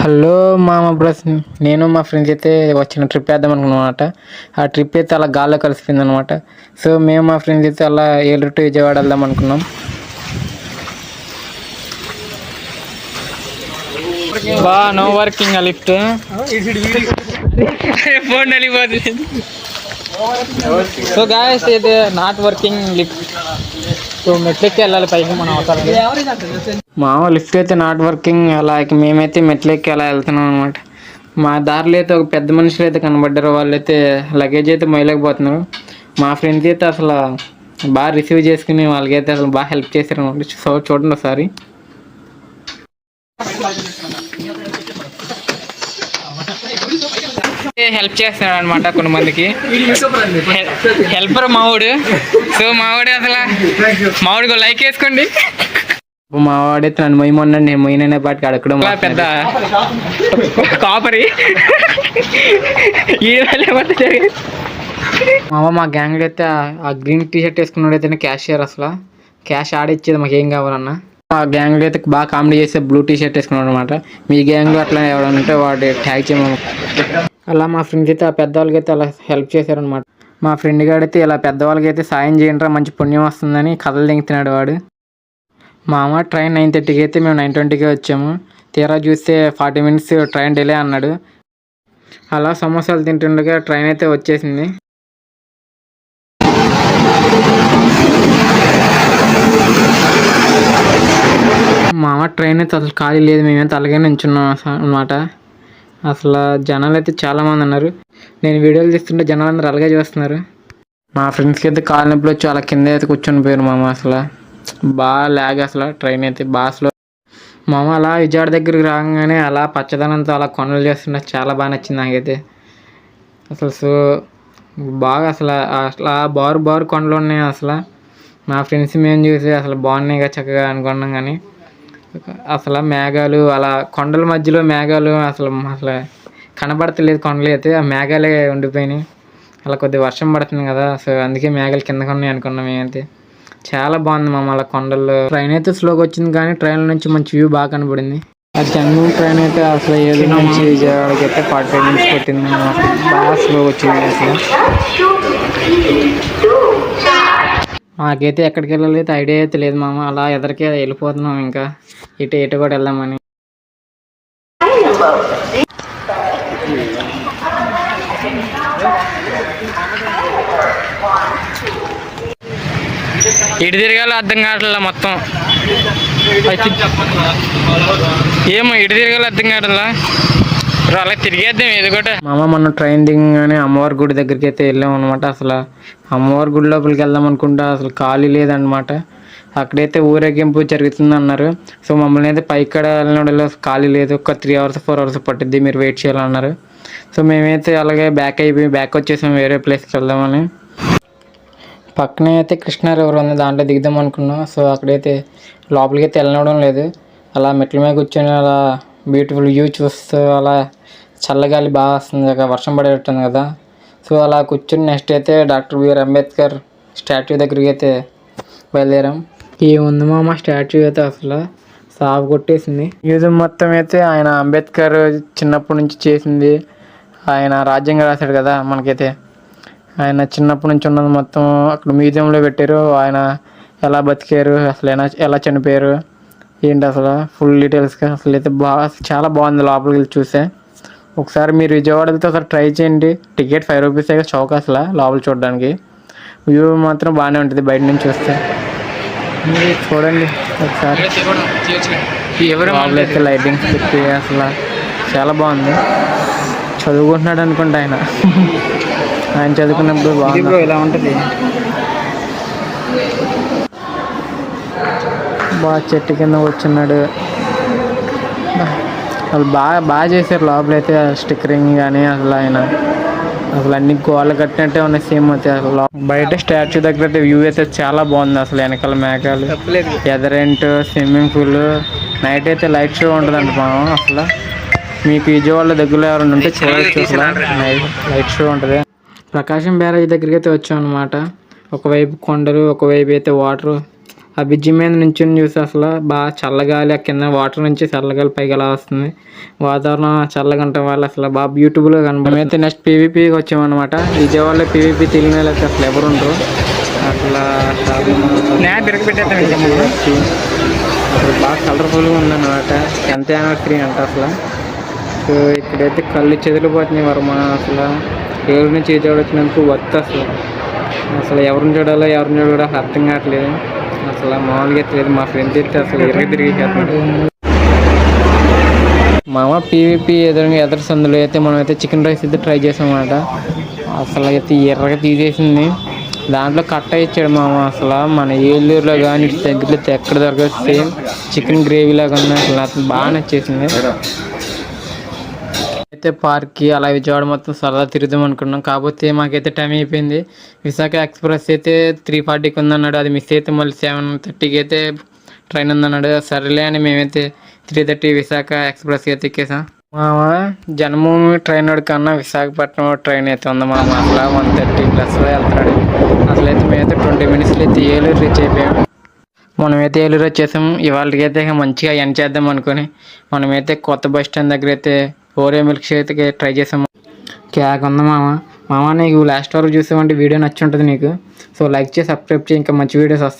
Hello మామ bus నేను మా ఫ్రెండ్స్ అయితే వచ్చిన ట్రిప్ వేద్దాం అనుకున్నమాట ఆ ట్రిప్ అయితే అలా గాల్లో కలిసిపోయింది అనమాట సో మేము మా ఫ్రెండ్స్ అయితే అలా ఏలూరు టు విజయవాడ వెళ్దాం అనుకున్నాం. బా నో వర్కింగ్ ఆ లిఫ్ట్ ఫోన్ వెళ్ళిపోతుంది సో గాయస్ ఇది నాట్ వర్కింగ్ లిఫ్ట్ సో మెట్లెక్కి వెళ్ళాలి పైకి మనం అవసరం మామ లిఫ్ట్ అయితే నాట్ వర్కింగ్ అలా ఇక మేమైతే మెట్లెక్కి అలా వెళ్తున్నాం అనమాట మా దారిలో అయితే ఒక పెద్ద మనుషులు అయితే కనబడ్డారు. వాళ్ళైతే లగేజ్ అయితే మొయ్యలేకపోతున్నారు. మా ఫ్రెండ్స్ అయితే అసలు బాగా రిసీవ్ చేసుకుని వాళ్ళకైతే అసలు బాగా హెల్ప్ చేశారు అనమాట సో చూడండి ఒకసారి. హెల్ప్ చేస్తున్నాడు అనమాట కొన్ని మందికి హెల్పర్ మావాడు. సో మావాడు అసలు మావాడికి లైక్ వేసుకోండి. మా వాడైతే నన్ను మొయ్యమన్నాడు నేను మొయ్యననే పాటికి అడగడం పెద్ద కాపరి. ఈ మామ మా గ్యాంగ్ అయితే ఆ- గ్రీన్ టీ షర్ట్ వేసుకున్నాడు అయితే క్యాషియర్ అసలు. క్యాష్ ఆడిచ్చేది మాకు ఏం కావాలన్నా. ఆ గ్యాంగ్ అయితే బాగా కామెడీ చేస్తే బ్లూ టీ షర్ట్ వేసుకున్నాడు అనమాట మీ గ్యాంగ్ అట్లా ఎవరైనా ఉంటే వాడు ట్యాగ్ చేయమని. అలా మా ఫ్రెండ్స్ అయితే ఆ పెద్దవాళ్ళకైతే అలా హెల్ప్ చేశారనమాట మా ఫ్రెండ్ గాడైతే ఇలా పెద్దవాళ్ళకైతే సాయం చేయండిరా మంచి పుణ్యం వస్తుందని కథలు దింగుతున్నాడు వాడు. మామ ట్రైన్ నైన్ థర్టీకి అయితే మేము నైన్ ట్వంటీకి వచ్చాము. తీరా చూస్తే ఫార్టీ మినిట్స్ ట్రైన్ డిలే అన్నాడు. అలా సమోసాలు తింటుండగా ట్రైన్ అయితే వచ్చేసింది. మామ ట్రైన్ అయితే అసలు ఖాళీ లేదు మేమైతే అలాగే నించున్నాం అనమాట అసలు జనాలు అయితే చాలామంది ఉన్నారు. నేను వీడియోలు తీస్తుంటే జనాలు అందరూ అలాగే చూస్తున్నారు. మా ఫ్రెండ్స్కి అయితే కాలు నొప్పులు వచ్చి అలా కింద అయితే కూర్చొని పోయారు మామ అసలు. బాగా లాగ్ అసలు ట్రైన్ అయితే బాగా స్లో మామ అలా విజయవాడ దగ్గరికి రాగానే అలా పచ్చదనంతో అలా కొండలు చేస్తుంటే చాలా బాగా నచ్చింది నాకైతే. అసలు సో బాగా అసలు అసలు బారు బారు కొండలు ఉన్నాయి అసలు. మా ఫ్రెండ్స్ మేము చూసి అసలు బాగున్నాయి చక్కగా అనుకున్నాం కానీ అసలు మేఘాలు అలా కొండల మధ్యలో మేఘాలు అసలు అసలు కనబడతలేదు కొండలు అయితే ఆ మేఘాలే ఉండిపోయినాయి. అలా కొద్దిగా వర్షం పడుతుంది కదా సో అందుకే మేఘాలు కిందకు ఉన్నాయి అనుకున్నాం మేమైతే చాలా బాగుంది మామ అలా కొండల్లో. ట్రైన్ అయితే స్లోగా వచ్చింది కానీ ట్రైన్ నుంచి మంచి వ్యూ బాగా కనబడింది. ఆ జన్మం ట్రైన్ అయితే అసలు ఏదో నుంచి విజయవాడకి అయితే ఫార్టీ ఫైవ్ మినిట్స్ పట్టింది. బాగా స్లోగా వచ్చింది అసలు. మాకైతే ఎక్కడికి వెళ్ళాలి అయితే ఐడియా అయితే లేదు మామ. అలా ఎదరికే వెళ్ళిపోతున్నాం ఇంకా. ఇటు ఇటు కూడా వెళ్దామని. ఇటు తిరగాలి అర్థం కావట్లే మొత్తం? ఏమో ఇటు తిరగాలి అర్థం కావట్లా అలా తిరిగేద్దాం ఏది కూడా మామ మనం ట్రైన్ దిగగానే అమ్మవారి గుడి దగ్గరికి అయితే వెళ్ళాం అనమాట అసలు అమ్మవారి గుడి లోపలికి వెళ్దాం అనుకుంటా అసలు ఖాళీ లేదనమాట అక్కడైతే ఊరేగింపు జరుగుతుంది అన్నారు. సో మమ్మల్ని అయితే పైక్కడ వెళ్ళిన ఖాళీ లేదు. ఒక త్రీ అవర్స్ ఫోర్ అవర్స్ పట్టిద్ది మీరు వెయిట్ చేయాలన్నారు. సో మేమైతే అలాగే బ్యాక్ అయిపోయి బ్యాక్ వచ్చేసాం వేరే ప్లేస్కి వెళ్దామని. పక్కనే అయితే కృష్ణా రివర్ ఉంది దాంట్లో దిగుదాం అనుకున్నాం. సో అక్కడైతే లోపలికి అయితే వెళ్ళడం లేదు. అలా మెట్ల మీద కూర్చొని అలా బ్యూటిఫుల్ వ్యూ చూస్తూ అలా చల్లగాలి బాగా వస్తుంది అక్కడ వర్షం పడేటట్టుంది కదా. సో అలా కూర్చొని నెక్స్ట్ అయితే డాక్టర్ బిఆర్ అంబేద్కర్ స్టాట్యూ దగ్గరికి అయితే బయలుదేరాం. ఏముంది మా స్టాట్యూ అయితే అసలు? సాగు కొట్టేసింది. మ్యూజియం మొత్తం అయితే ఆయన అంబేద్కర్ చిన్నప్పటి నుంచి చేసింది. ఆయన రాజ్యాంగం రాశాడు కదా మనకైతే. ఆయన చిన్నప్పటి నుంచి ఉన్నది మొత్తం అక్కడ మ్యూజియంలో పెట్టారు. ఆయన ఎలా బతికారు అసలు ఎలా ఎలా చనిపోయారు. ఏంటి అసలు? ఫుల్ డీటెయిల్స్గా అసలు అయితే బాగా చాలా బాగుంది లోపలికి వెళ్ళి చూస్తే. ఒకసారి మీరు విజయవాడ వెళ్తే ఒకసారి ట్రై చేయండి. టికెట్ ఫైవ్ రూపీస్ అయితే చౌక అసలు లోపల చూడడానికి. వ్యూ మాత్రం బాగానే ఉంటుంది బయట నుంచి చూస్తే. మీరు చూడండి ఒకసారి. ఎవరు అయితే లైటింగ్స్ పెట్టి అసలు చాలా బాగుంది. చదువుకుంటున్నాడు అనుకుంటా ఆయన. ఆయన చదువుకున్నప్పుడు బాగుంది. ఇలా ఉంటుంది? బాగా చెట్టు కింద కూర్చున్నాడు. వాళ్ళు బాగా బాగా చేశారు లోపలైతే స్టిక్కరింగ్ కానీ అసలు ఆయన అసలు అన్ని గోడలు కట్టినట్టే ఉన్నాయి సేమ్ అయితే. అసలు బయట స్టాచ్యూ దగ్గర అయితే వ్యూ అయితే చాలా బాగుంది అసలు వెనకాల మేఘాలు. ఎదరెంట్ స్విమ్మింగ్ పూల్ నైట్ అయితే లైట్ షో ఉంటుందండి మనం అసలు. మీకు విజయవాడ దగ్గరలో ఎవరైనా ఉంటే చూడొచ్చు అసలు నైట్ లైట్ షో ఉంటుంది. ప్రకాశం బ్యారేజ్ దగ్గరికి అయితే వచ్చాం అనమాట ఒకవైపు కొండలు ఒకవైపు అయితే వాటర్. ఆ బ్రిడ్జి మీద నుంచి చూసి అసలు బాగా చల్లగాలి ఆ కింద వాటర్ నుంచి చల్లగాలి పైకి అలా వస్తుంది. వాతావరణం చల్లగా ఉండటం వల్ల అసలు బాగా బ్యూటిఫుల్గా కనబడి అయితే నెక్స్ట్ పీవీపీకి వచ్చామన్నమాట. విజయవాడలో పీవీపీ తెలియని వాళ్ళు అయితే అసలు ఎవరు ఉండరు. అట్లా అసలు బాగా కలర్ఫుల్గా ఉందన్నమాట. టెన్త్ యానివర్సరీ అంట అసలు. సో ఇక్కడైతే కళ్ళు చెదిరిపోతున్నాయి వర్మ అసలు. ఏడు నుంచి విజయవాడ వచ్చినందుకు వర్త్ అసలు. అసలు ఎవరిని చూడాలో ఎవరిని చూడాలో అర్థం కావట్లేదు. అసలు మామూలుగా అయితే మా ఫ్రెండ్స్ అయితే అసలు ఇరగ తిరిగేసేస్తున్నాడు మామ పీవీపీ ఎదురుగా ఎదురు సందులో అయితే మనం అయితే చికెన్ రైస్ అయితే ట్రై చేసామన్నమాట. అసలు అయితే ఎర్రగా తీసేసింది. దాంట్లో కట్ట ఇచ్చాడు మామ అసలు. మన ఏలూరులో కానీ దగ్గరలో ఎక్కడ దొరకదు. సేమ్ చికెన్ గ్రేవీ లాగా ఉంది అసలు నాకు బాగా నచ్చేసింది. అయితే పార్క్కి అలా విజయవాడ మొత్తం సరదా తిరుగుదాం అనుకున్నాం. కాకపోతే మాకైతే టైం అయిపోయింది. విశాఖ ఎక్స్ప్రెస్ అయితే త్రీ ఫార్టీకి ఉందన్నాడు. అది మిస్ అయితే మళ్ళీ సెవెన్ థర్టీకి అయితే ట్రైన్ ఉందన్నాడు. సరేలే అని మేమైతే త్రీ థర్టీ విశాఖ ఎక్స్ప్రెస్కి అయితే ఎక్కేసాం. మామ జన్మభూమి ట్రైన్ కన్నా విశాఖపట్నం ట్రైన్ అయితే ఉంది మామ. అసలు వన్ థర్టీ ప్లస్లో వెళ్తున్నాడు. అసలు అయితే మేమైతే ట్వంటీ మినిట్స్లో అయితే ఏలూరు రీచ్ అయిపోయాం. మనమైతే ఏలూరు వచ్చేసాం. ఇవాళకి అయితే మంచిగా ఎండ్ చేద్దాం అనుకొని మనమైతే కొత్త బస్ స్టాండ్ దగ్గర అయితే ఓరియో మిల్క్ షేక్ ట్రై చేసాము. క్యాక్ ఉంది మామ. మామ నీకు లాస్ట్ వరకు చూసామంటే వీడియో నచ్చి ఉంటుంది నీకు. సో లైక్ చేసి సబ్స్క్రైబ్ చేయి. ఇంకా మంచి వీడియోస్ వస్తాయి.